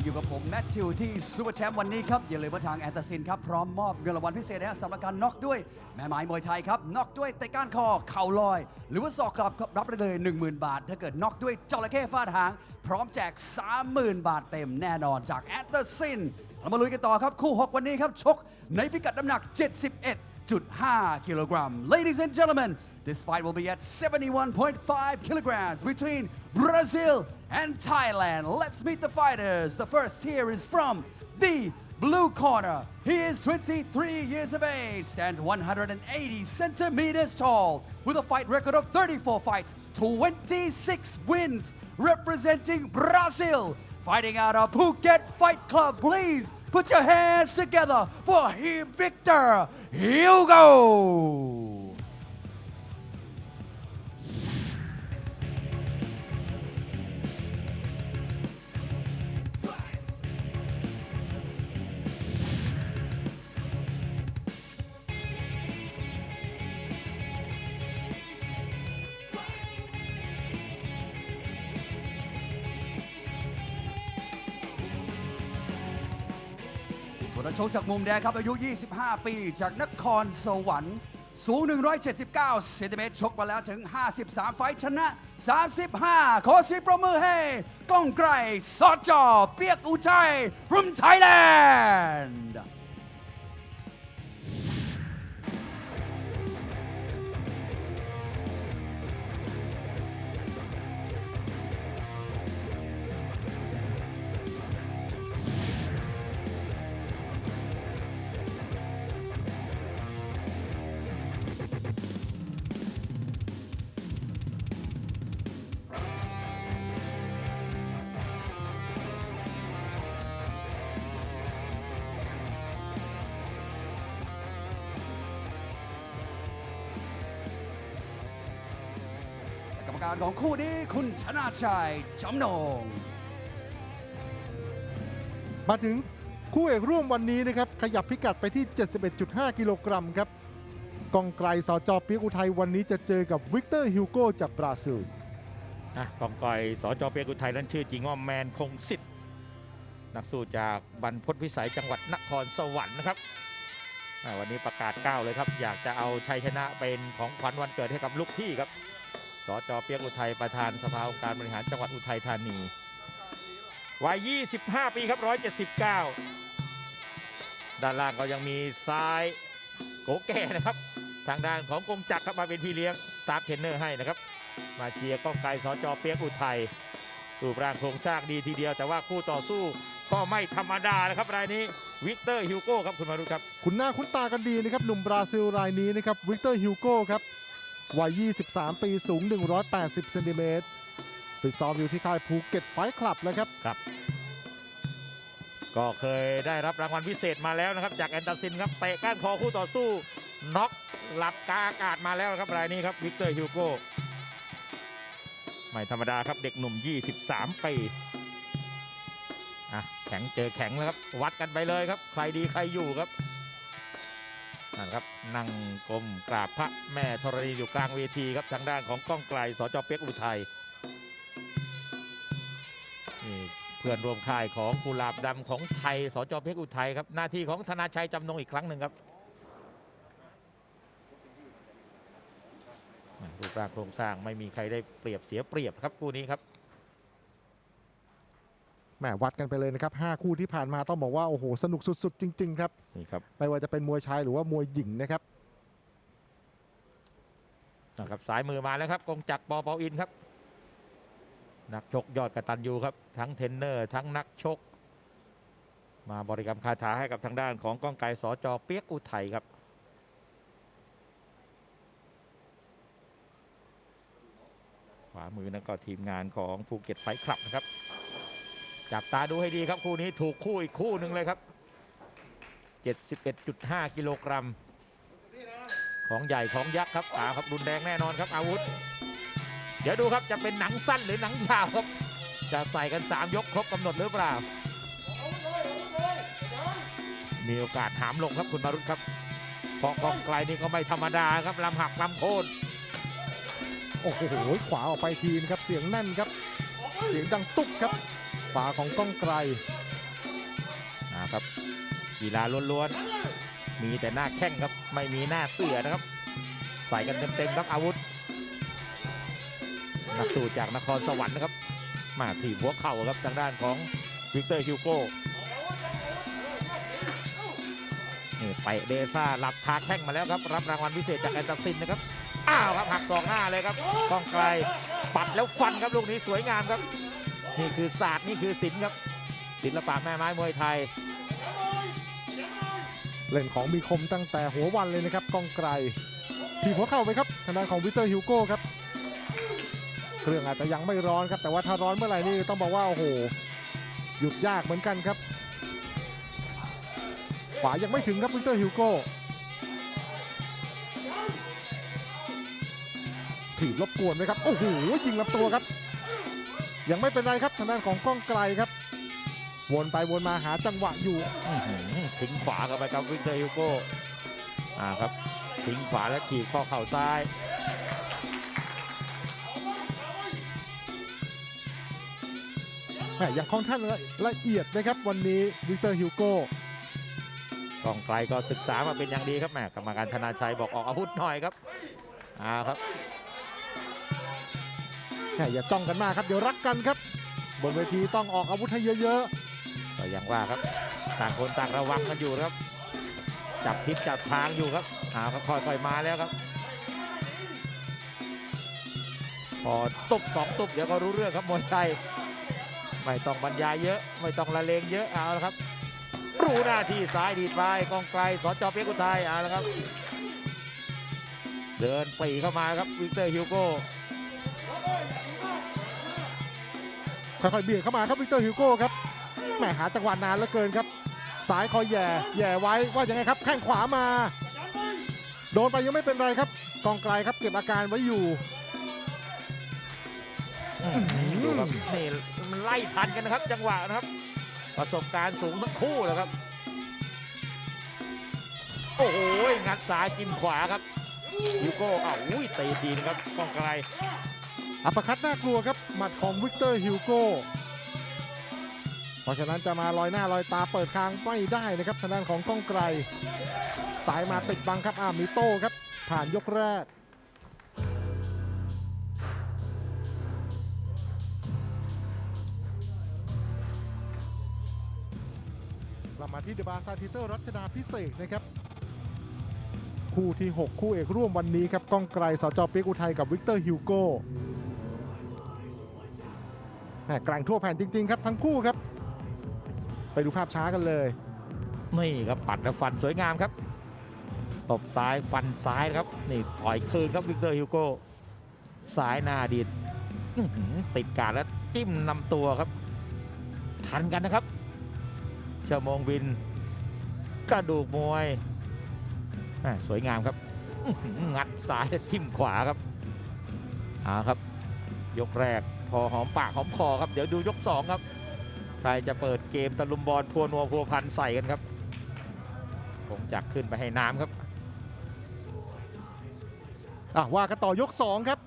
ยังอยู่กับผม แมทธิวที่ซูเปอร์แชมป์วันนี้ครับ อย่าลืมว่าทางแอนตาซินครับ พร้อมมอบเงินรางวัลพิเศษนะสำหรับการน็อกด้วย แม่ไม้มวยไทยครับน็อกด้วยเตะก้านคอเข่าลอย หรือว่าศอกกลับครับรับได้เลย 10,000 บาท ถ้าเกิดน็อกด้วยจระเข้ฟาดหาง พร้อมแจก 30,000 บาทเต็มแน่นอนจากแอนตาซินเรามาลุยกันต่อครับคู่ 6 วันนี้ครับชกในพิกัดน้ำหนัก 71 1.5 kilogram. Ladies and gentlemen, this fight will be at 71.5 kilograms between Brazil and Thailand. Let's meet the fighters. The first here is from the blue corner. He is 23 years of age, stands 180 centimeters tall, with a fight record of 34 fights, 26 wins, representing Brazil. Fighting out of Phuket Fight Club, please put your hands together for he Victor Hugo. วนนักชกจากมุมแดงครับอายุ 25 ปี จากนครสวรรค์ สูง 179เซนติเมตรชกมาแล้วถึง 53 ไฟชนะ 35 ขอสีประมือให้ก้องไกรสอจอเปียกอุทัย from Thailand แลนด์ การของคู่นี้คุณธนาชัยจำนง มาถึงคู่เอกร่วมวันนี้นะครับ ขยับพิกัดไปที่ 71.5 กิโลกรัมครับ กองไกรสจเปียกอุทัยวันนี้จะเจอกับวิกเตอร์ฮิวโกจากบราซิลอะกองกอยสจเปียกุไทยนั้นชื่อจริงว่าแมนคงสิทธิ์นักสู้จากบรรพตวิสัยจังหวัดนครสวรรค์นะครับอะวันนี้ประกาศก้าวเลยครับ อยากจะเอาชัยชนะเป็นของขวัญวันเกิดให้กับลูกพี่ครับส จเปียกอุทัยประธานสภาองค์การบริหารจังหวัดอุทัยธานีวัย 25 ปีครับ 179 ด้านล่างก็ยังมีซ้ายโกแก่นะครับ ทางด้านของกงจักรครับมาเป็นพี่เลี้ยงสตาร์ทเทรนเนอร์ให้นะครับ มาเชียร์ก้องไกรสจเปียกอุทัยรูปร่างโครงสร้างดีทีเดียว แต่ว่าคู่ต่อสู้ก็ไม่ธรรมดานะครับรายนี้วิกเตอร์ฮิวโก้ครับคุณมารุครับ คุณหน้าคุณตากันดีนะครับหนุ่มบราซิลรายนี้นะครับวิกเตอร์ฮิวโก้ครับ วัย 23 ปีสูง 180เซนติเมตรฝึกซ้อมอยู่ที่ค่ายภูเก็ตไฟคลับแล้วครับ ก็เคยได้รับรางวัลพิเศษมาแล้วนะครับ จากแอนตาซินครับเตะก้านคอคู่ต่อสู้น็อกหลับกาอากาศมาแล้วครับรายนี้ครับวิกเตอร์ฮิวโก้ไม่ธรรมดาครับเด็กหนุ่ม 23 ปีอะแข็งเจอแข็งแล้วครับ วัดกันไปเลยครับ ใครดีใครอยู่ครับ นั่นครับนั่งกลมกราบพระแม่ธรณีอยู่กลางเวทีครับทางด้านของก้องไกลสจเปียกอุทัยนี่เพื่อนร่วมค่ายของกุหลาบดำของไทยสจเพชรอุทัยครับหน้าที่ของธนาชัยจำนงอีกครั้งหนึ่งครับรูปร่างโครงสร้างไม่มีใครได้เปรียบเสียเปรียบครับคู่นี้ครับ แหมวัดกันไปเลยนะครับ 5 คู่ที่ผ่านมาต้องบอกว่าโอ้โหสนุกสุด ๆ จริง ๆ ครับนี่ครับไม่ว่าจะเป็นมวยชายหรือว่ามวยหญิงนะครับนะครับสายมือมาแล้วครับกงจักรปอเปาอินครับนักชกยอดกระตันยูครับ ทั้งเทรนเนอร์ ทั้งนักชก มาบริกรรมคาถาให้กับทางด้านของก้องไกรสจเปียกอุทัยครับขวามือนั่นก็ทีมงานของภูเก็ตไฟท์คลับนะครับ จับตาดูให้ดีครับคู่นี้ถูกคู่อีกคู่หนึ่งเลยครับ 71.5 กิโลกรัม ของใหญ่ของยักษ์ครับอาครับรุนแรงแน่นอนครับอาวุธ เดี๋ยวดูครับจะเป็นหนังสั้นหรือหนังยาวครับ จะใส่กัน 3 ยกครบกำหนดหรือเปล่า มีโอกาสหามลงครับคุณมารุตครับเพราะกองไกลนี่ก็ไม่ธรรมดาครับลำหักลำโค่นโอ้โหขวาออกไปทีนะครับเสียงแน่นครับ เสียงดังตุ๊บครับ ขวาของก้องไกลนะครับกีฬาล้วนๆ มีแต่หน้าแข้งครับ ไม่มีหน้าเสือนะครับ ใส่กันเต็มๆครับอาวุธ นักสู้จากนครสวรรค์นะครับ มาถีบหัวเข่าครับทางด้านของวิกเตอร์ฮิวโก้นี่ไปเดซ่าหลับคาแข้งมาแล้วครับ รับรางวัลพิเศษจากแอนตาซินนะครับ อ้าวครับหักศอกหน้าเลยครับกองไกลปัดแล้วฟันครับลูกนี้สวยงามครับ นี่คือศาสตร์นี่คือศิลป์ครับ ศิลปะแม่ไม้มวยไทย เล่นของมีคมตั้งแต่หัววันเลยนะครับกองไกลถีบหัวเข่าไปครับทางด้านของวิเตอร์ฮิวโก้ครับเครื่องอาจจะยังไม่ร้อนครับ แต่ว่าถ้าร้อนเมื่อไหร่นี่ต้องบอกว่าโอ้โหหยุดยากเหมือนกันครับ ขวายังไม่ถึงครับวิเตอร์ฮิวโก้ถีบรบกวนไหมครับโอ้โหยิงลำตัวครับ ยังไม่เป็นไรครับทางด้านของก้องไกลครับ วนไปวนมาหาจังหวะอยู่อื้อหือทิ้งขวาเข้าไปครับวิกเตอร์ฮิวโก้อ่าครับทิ้งขวาแล้วถีบข้อเข่าซ้าย แหม่ยังค่อนข้างละละเอียดนะครับวันนี้วิกเตอร์ฮิวโก้กองไกลก็ศึกษามาเป็นอย่างดีครับแหมกรรมการธนาชัยบอกออกอาวุธหน่อยครับอ่าครับแหม่ อย่าจ้องกันมากครับเดี๋ยวรักกันครับ บนเวทีต้องออกอาวุธให้เยอะก็ยังว่าครับ ต่างคนต่างระวังกันอยู่ครับ จับทิศจับทางอยู่ครับอ่าครับค่อยๆมาแล้วครับ พอตุบสองตุบเดี๋ยวก็รู้เรื่องครับมวยไทยไม่ต้องบรรยายเยอะ ไม่ต้องละเลงเยอะเอาละครับ รู้หน้าที่ซ้ายดีดไปกองไกลสอจอเปียกุไทยเอาละครับ เดินปีเข้ามาครับวิกเตอร์ฮิวโก้ ค่อยๆเบียดเข้ามาครับวิกเตอร์ฮิวโก้ครับแหมหาจังหวะนานเหลือเกินครับสายคอยแย่แย่ไว้ว่ายังไงครับ แข้งขวามา โดนไปยังไม่เป็นไรครับ กองไกลครับเก็บอาการไว้อยู่ดูครับนี่มันไล่ทันกันนะครับ จังหวะนะครับ ประสบการณ์สูงทั้งคู่เลยครับ โอ้โหงัดซ้ายจิ้มขวาครับยูโก้อ้าวุ้ยตีทีนึงครับกองไกล อัปคัตน่ากลัวครับ หมัดของวิกเตอร์ฮิวโก้ เพราะฉะนั้นจะมาลอยหน้าลอยตาเปิดคางไม่ได้นะครับทางด้านของก้องไกล สายมาติดบังครับอามีโต้ครับ ผ่านยกแรกเรามาที่เดบาซาทิเตอร์รัชดาพิเศษนะครับ คู่ที่ 6 คู่เอกร่วมวันนี้ครับก้องไกลสจเปียกอุทัยกับวิกเตอร์ฮิวโก้ แกร่งทั่วแผ่นจริง ๆ ครับ ทั้งคู่ครับ ไปดูภาพช้ากันเลย นี่ครับปัดและฟันสวยงามครับตบซ้ายฟันซ้ายครับ นี่ต่อยคืนครับวิกเตอร์ฮิวโก้ซ้ายหน้าดีดติดการแล้วจิ้มนำตัวครับ ทันกันนะครับชั่วโมงบินกระดูกมวยสวยงามครับ งัดซ้ายและทิ่มขวาครับอาครับ ยกแรก พอหอมปากหอมคอครับ เดี๋ยวดูยกสองครับใครจะเปิดเกมตะลุมบอลพัวนัวพัวพันใส่กันครับคงจักขึ้นไปให้น้ำครับอะว่ากันต่อยก 2 ครับ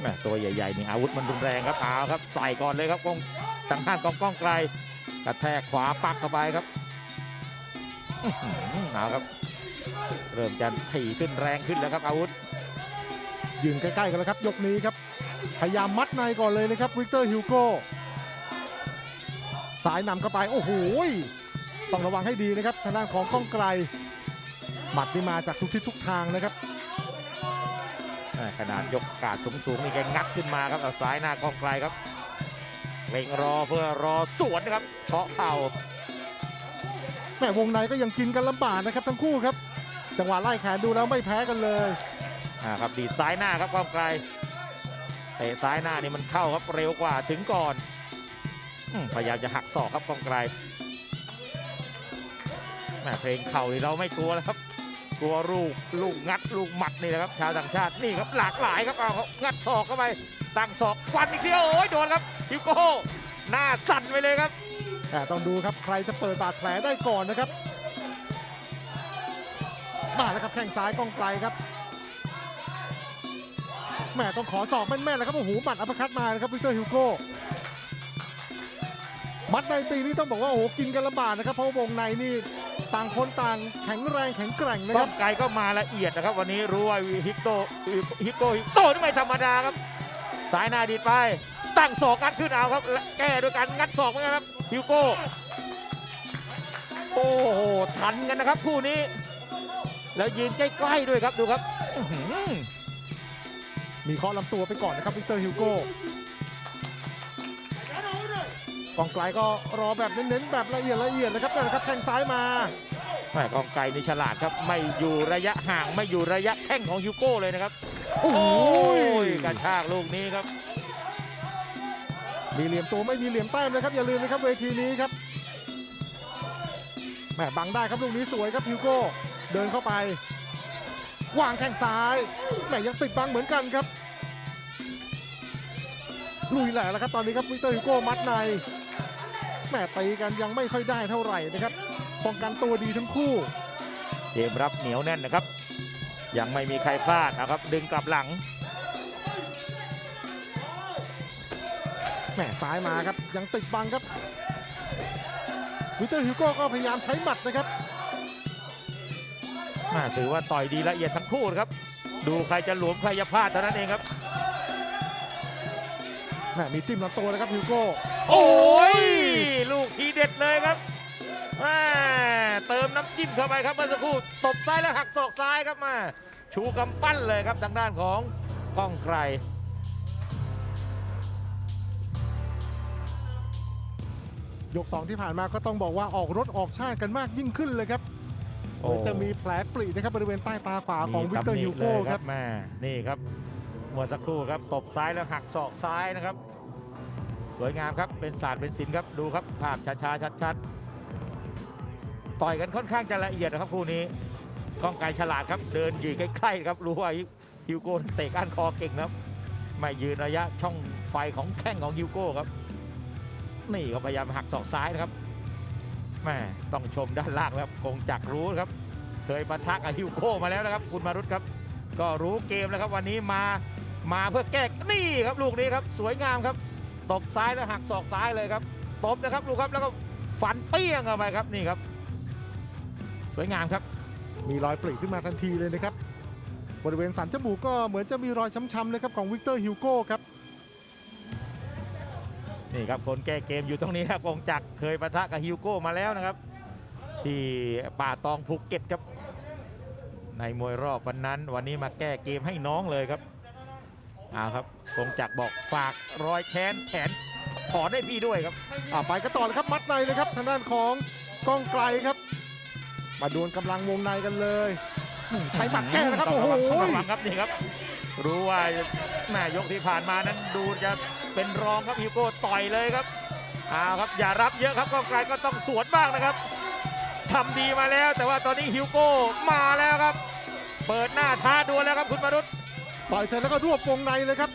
แม่ตัวใหญ่ๆนี่อาวุธมันรุนแรงครับเอาครับ ใส่ก่อนเลยครับกองทางข้างกองกล้องไกลกระแทกขวาปักเข้าไปครับอื้อหือเอาครับ เริ่มจะถี่ขึ้นแรงขึ้นแล้วครับอาวุธ ยืนใกล้ๆกันแล้วครับยกนี้ครับพยายามมัดในก่อนเลยนะครับวิกเตอร์ฮิวโก้สายนำเข้าไปโอ้โหยต้องระวังให้ดีนะครับทางด้านของก้องไกลหมัดนี่มาจากทุกทิศทุกทางนะครับแม่ขนาดยกกาดสูงๆนี่แกงัดขึ้นมาครับเอาซ้ายหน้ากองไกลครับเล็งรอเพื่อรอสวนนะครับเคาะเข่าแม่วงในก็ยังกินกันลำบากนะครับทั้งคู่ครับ จังหวะไล่แขนดูแล้วไม่แพ้กันเลยอ่าครับดีดซ้ายหน้าครับกองไกลเตะซ้ายหน้านี่มันเข้าครับเร็วกว่าถึงก่อนอืมพยายามจะหักศอกครับกองไกลแม่เพลงเข่านี่เราไม่กลัวแล้วครับ กลัวลูกลูกงัดลูกหมัดนี่แหละครับ ชาวต่างชาตินี่ครับหลากหลายครับเอาครับงัดศอกเข้าไปตั้งศอกฟันอีกทีโอ้ยโดนครับฮิวโก้หน้าสั่นไปเลยครับแต่ต้องดูครับใครจะเปิดบาดแผลได้ก่อนนะครับ มาแล้วครับแข้งซ้ายกองไกลครับแหม่ต้องขอศอกแม่นๆแล้วครับโอ้โหหมัดอัปคัตมานะครับวิกเตอร์ฮิวโก้มัดในตีนี่ต้องบอกว่าโอ้โหกินกันลำบากนะครับเพราะวงในนี่ต่างคนต่างแข็งแรงแข็งแกร่งนะก้ครับงไกลก็มาละเอียดนะครับ วันนี้รู้ว่าฮิกโตฮิกโกฮิกโตนี่ไม่ธรรมดาครับ สายหน้าดีดไป ตั้งศอกงัดขึ้นเอาครับและแก้ด้วยการงัดศอกเหมือนกันครับฮิวโก้โอ้โหทันกันนะครับคู่นี้ แล้วยืนใกล้ๆด้วยครับดูครับอื้อหือมีเคาะลำตัวไปก่อนนะครับวิกเตอร์ฮิวโก้กองไกลก็รอแบบเน้นๆแบบละเอียดละเอียดนะครับนั่นแหละครับแทงซ้ายมาแม่กองไกลนี่ฉลาดครับ ไม่อยู่ระยะห่างไม่อยู่ระยะแข้งของฮิวโก้เลยนะครับ โอ้โหยกระชากลูกนี้ครับ มีเหลี่ยมตัวไม่มีเหลี่ยมแต้มนะครับ อย่าลืมนะครับเวทีนี้ครับแหมบังได้ครับลูกนี้สวยครับฮิวโก้ เดินเข้าไป วางแข้งซ้ายแหมยังติดบังเหมือนกันครับ ลุยแหละแล้วครับตอนนี้ครับวิกเตอร์ฮิวโก้มัดในแหมตีกันยังไม่ค่อยได้เท่าไหร่นะครับป้องกันตัวดีทั้งคู่เกมรับเหนียวแน่นนะครับ ยังไม่มีใครพลาดนะครับ ดึงกลับหลังแหมซ้ายมาครับยังติดบังครับวิกเตอร์ฮิวโก้ก็พยายามใช้หมัดนะครับอ่า ถือว่าต่อยดีละเอียดทั้งคู่นะครับ ดูใครจะหลวมใครจะพลาดเท่านั้นเองครับแหมมีจิ้มลำตัวนะครับฮิวโก้ โอ้ยลูกทีเด็ดเลยครับแม่เติมน้ำจิ้มเข้าไปครับเมื่อสักครู่ตบซ้ายแล้วหักศอกซ้ายครับมาชูกำปั้นเลยครับทางด้านของก้องไกรยก 2 ที่ผ่านมาก็ต้องบอกว่าออกรถออกชาติกันมากยิ่งขึ้นเลยครับ เหมือนจะมีแผลปรินะครับบริเวณใต้ตาขวาของวิกเตอร์ฮิวโก้ครับแม่นี่ครับเมื่อสักครู่ครับตบซ้ายแล้วหักศอกซ้ายนะครับ สวยงามครับเป็นศาสตร์เป็นศิลป์ครับดูครับภาพช้าๆชัดๆต่อยกันค่อนข้างจะละเอียดนะครับคู่นี้ก้องไกรฉลาดครับเดินยืนใกล้ๆครับรู้ว่าฮิวโก้เตะก้านคอเก่งนะครับไม่ยืนระยะช่องไฟของแข้งของฮิวโก้ครับนี่ก็พยายามหักศอกซ้ายนะครับ แม่ต้องชมด้านล่างครับคงจักรู้ครับ เคยปะทะกับฮิวโก้มาแล้วนะครับ คุณมารุตครับ ก็รู้เกมแล้วครับ วันนี้มามาเพื่อแก้นี่ครับลูกนี้ครับ สวยงามครับตบซ้ายแล้วหักศอกซ้ายเลยครับตบนะครับลูกครับแล้วก็ฟันเปี้ยงเข้าไปครับนี่ครับ สวยงามครับ มีรอยปริขึ้นมาทันทีเลยนะครับ บริเวณสันจมูกก็เหมือนจะมีรอยช้ำๆนะครับของวิกเตอร์ฮิวโก้ครับ นี่ครับคนแก้เกมอยู่ตรงนี้ครับกงจักรเคยปะทะกับฮิวโก้มาแล้วนะครับ ที่ป่าตองภูเก็ตครับ ในมวยรอบวันนั้น วันนี้มาแก้เกมให้น้องเลยครับเอาครับกงจักรบอกฝากรอยแค้นแขนถอนให้พี่ด้วยครับอ่าไปกันต่อเลยครับมัดในเลยครับทางด้านของก้องไกลครับ มาดวลกำลังวงในกันเลยอืมใช้หมัดแก้นะครับต้โอ้องโหระวังต้องระวังครับนี่ครับ รู้ว่าแม่ยกที่ผ่านมานั้นดูจะ เป็นรองครับฮิวโก้ต่อยเลยครับเอาครับอย่ารับเยอะครับก้องไกลก็ต้องสวนบ้างนะครับทำดีมาแล้ว แต่ว่าตอนนี้ฮิวโก้มาแล้วครับ เปิดหน้าท้าดวลแล้วครับคุณมารุตต่อยเสร็จแล้วก็รวบวงในเลยครับ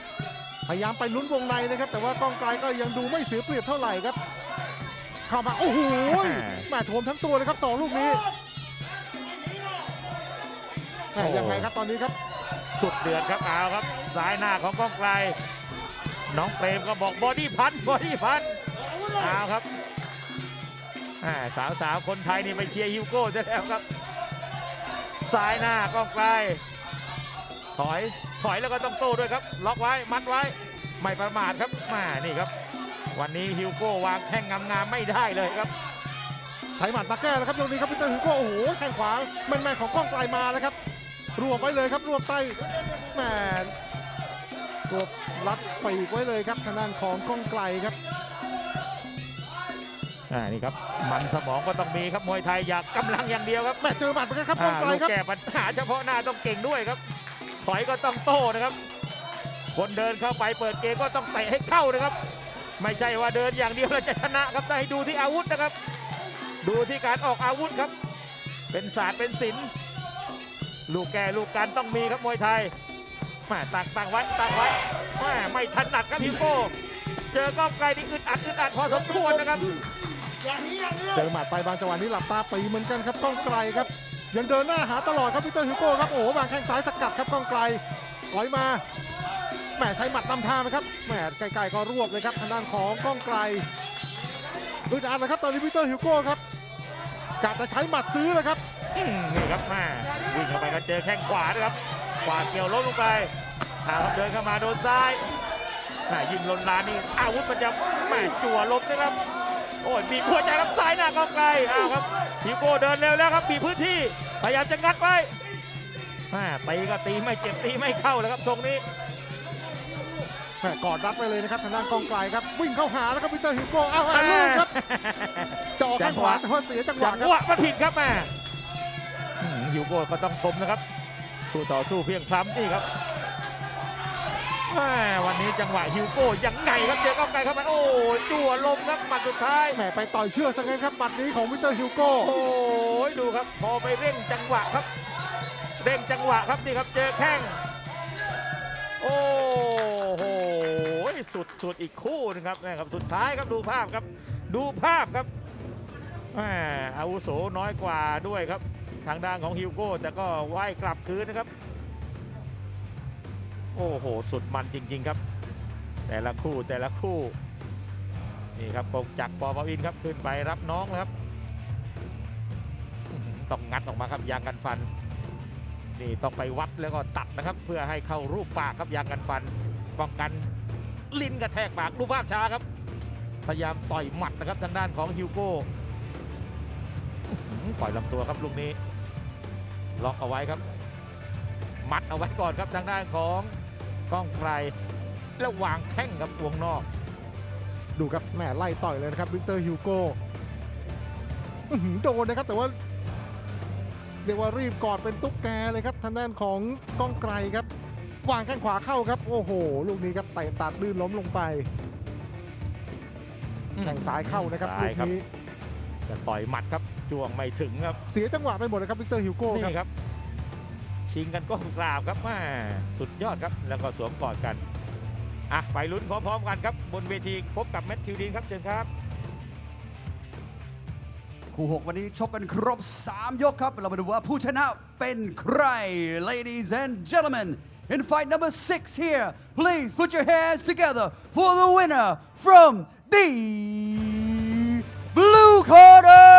พยายามไปลุ้นวงในนะครับ แต่ว่าก้องไกลก็ยังดูไม่เสียเปรียบเท่าไหร่ครับ เข้ามาโอ้โหแหม่โถมทั้งตัวเลยครับสองลูกนี้แหม่ยังไงครับตอนนี้ครับ สุดเดือดครับเอาครับซ้ายหน้าของก้องไกล น้องเปรมก็บอกบอดี้พันบอดี้พันเอาครับสาวสาวคนไทยนี่ไปเชียร์ฮิวโก้ซะแล้วครับซ้ายหน้าก้องไกลถอยถอยแล้วก็ต้องโต้ด้วยครับ ล็อกไว้มัดไว้ไม่ประมาทครับมานี่ครับ วันนี้ฮิวโก้วางแข้งงามๆไม่ได้เลยครับใช้หมัดมาแก้แล้วครับตรงนี้ครับพีเตอร์ฮิวโก้โอ้โหแข้งขวาแม่นๆของกล้องไกลมาแล้วครับรวบไว้เลยครับรวบใต้แหม รวบรัดปีกไว้เลยครับทางด้านของกล้องไกลครับอ่านี่ครับมันสมองก็ต้องมีครับมวยไทยอยากกำลังอย่างเดียวครับแม่เจอหมัดเหมือนกันครับกล้องไกลลูกครับแก้ปัญหาเฉพาะหน้าต้องเก่งด้วยครับ ถอยก็ต้องโต้นะครับ คนเดินเข้าไปเปิดเกมก็ต้องเตะให้เข้านะครับ ไม่ใช่ว่าเดินอย่างเดียวแล้วจะชนะครับต้องให้ดูที่อาวุธนะครับ ดูที่การออกอาวุธครับ เป็นศาสตร์เป็นศิลป์ลูกแก่ลูกการต้องมีครับมวยไทย แมาตักตักไว้ตักไว้แม่ไม่ถนัดครับฮิวโก้เจอก้องไกลนี่อึดอัดอึดอัดพอสมควรนะครับ เจอหมัดไปบางจังหวะนี้หลับตาปีเหมือนกันครับกล้องไกลครับ ยังเดินหน้าหาตลอดครับพีเตอร์ฮิวโก้ครับโอ้โหวางแข้งซ้ายสกัดครับกล้องไกลถอยมาแหมใช้หมัดนำทางนะครับแหมไกลๆก็รวบเลยครับทางด้านของก้องไกลอึดอัดเลยครับตอนนี้วิกเตอร์ฮิวโก้ครับกะจะใช้หมัดซื้อเลยครับอืมนี่ครับแม่วิ่งเข้าไปก็เจอแข้งขวานะครับ ขวาเกี่ยวล้มลงไปอาครับเดินเข้ามาโดนซ้ายแม่ยิงลนลานนี่อาวุธมันจะแม่จั่วลบนะครับ โอ้ยบีบหัวใจครับซ้ายหน้ากองไกลอ้าวครับฮิวโก้เดินเร็วแล้วครับบีบพื้นที่ พยายามจะงัดไว้แม่ตีก็ตีไม่เจ็บตีไม่เข้าแล้วครับทรงนี้แหมกอดรัดไปเลยนะครับทางด้านกองไกลครับวิ่งเข้าหาแล้วครับวิกเตอร์ฮิวโก้เอาเอาลูกครับจะออกแข้งขวาแต่ว่าเสียจังหจัวะงครับหวะมันผิดครับแม่อืมฮิวโก้ก็ต้องชมนะครับ คู่ต่อสู้เพียงพล้ำนี่ครับแม่วันนี้จังหวะฮิวโก้ยังไงครับเจอก้องไกลครับมันโอ้จั่วลมครับหมัดสุดท้ายแหมไปต่อยเชือกซะงั้นครับหมัดนี้ของวิกเตอร์ฮิวโก้โอ้ยดูครับ พอไปเร่งจังหวะครับ เร่งจังหวะครับนี่ครับเจอแข้งโอ้โหสุดสุดอีกคู่หนึงครับนะครับสุดท้ายครับดูภาพครับ ดูภาพครับแหมอาวุโสน้อยกว่าด้วยครับ ทางด้านของฮิวโก้แต่ก็ไหว้กลับคืนนะครับ โอ้โห สุดมันจริง ๆ ครับ แต่ละคู่แต่ละคู่นี่ครับกงจักปอปวินครับขึ้นไปรับน้องแล้วครับต้องงัดออกมาครับยางกันฟันนี่ต้องไปวัดแล้วก็ตัดนะครับ เพื่อให้เข้ารูปปากครับยางกันฟันป้องกันลิ้นกระแทกปากดูภาพช้าครับ พยายามต่อยหมัดนะครับทางด้านของฮิวโก้ปล่อยลำตัวครับลูกนี้ ล็อกเอาไว้ครับ มัดเอาไว้ก่อนครับทางด้านของก้องไกรแล้ววางแข้งครับวงนอก ดูครับแหมไล่ต่อยเลยนะครับวิกเตอร์ฮิวโก้อื้อหือโดนนะครับแต่ว่าเรียกว่ารีบกอดเป็นตุ๊กแกเลยครับทางด้านของก้องไกลครับวางแข้งขวาเข้าครับ โอ้โห ลูกนี้ครับเตะตัดลื่นล้มลงไปแข่งซ้ายเข้านะครับลูซ้ายกครับนี้จะต่อยหมัดครับ จ้วงไม่ถึงครับเสียจังหวะไปหมดเลยครับวิกเตอร์ฮิวโก้ครับนี่ครับ ชิงกันก็กราบครับแม่สุดยอดครับ แล้วก็สวมกอดกันอะไปลุ้นพร้อมๆกันครับ บนเวทีพบกับแมทธิวดีนครับเชิญครับคู่6วันนี้ชกกันครบ 3 ยกครับ เรามาดูว่าผู้ชนะเป็นใคร ladies and gentlemen in fight number 6 here please put your hands together for the winner from the blue corner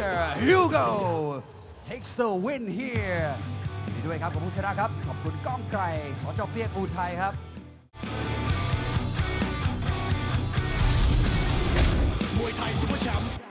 Victor Hugo takes the win here ยินดีด้วยครับกับผู้ชนะครับ ขอบคุณก้องไกรสจเปียกอูไทยครับ มวยไทยซุปเปอร์แชมป์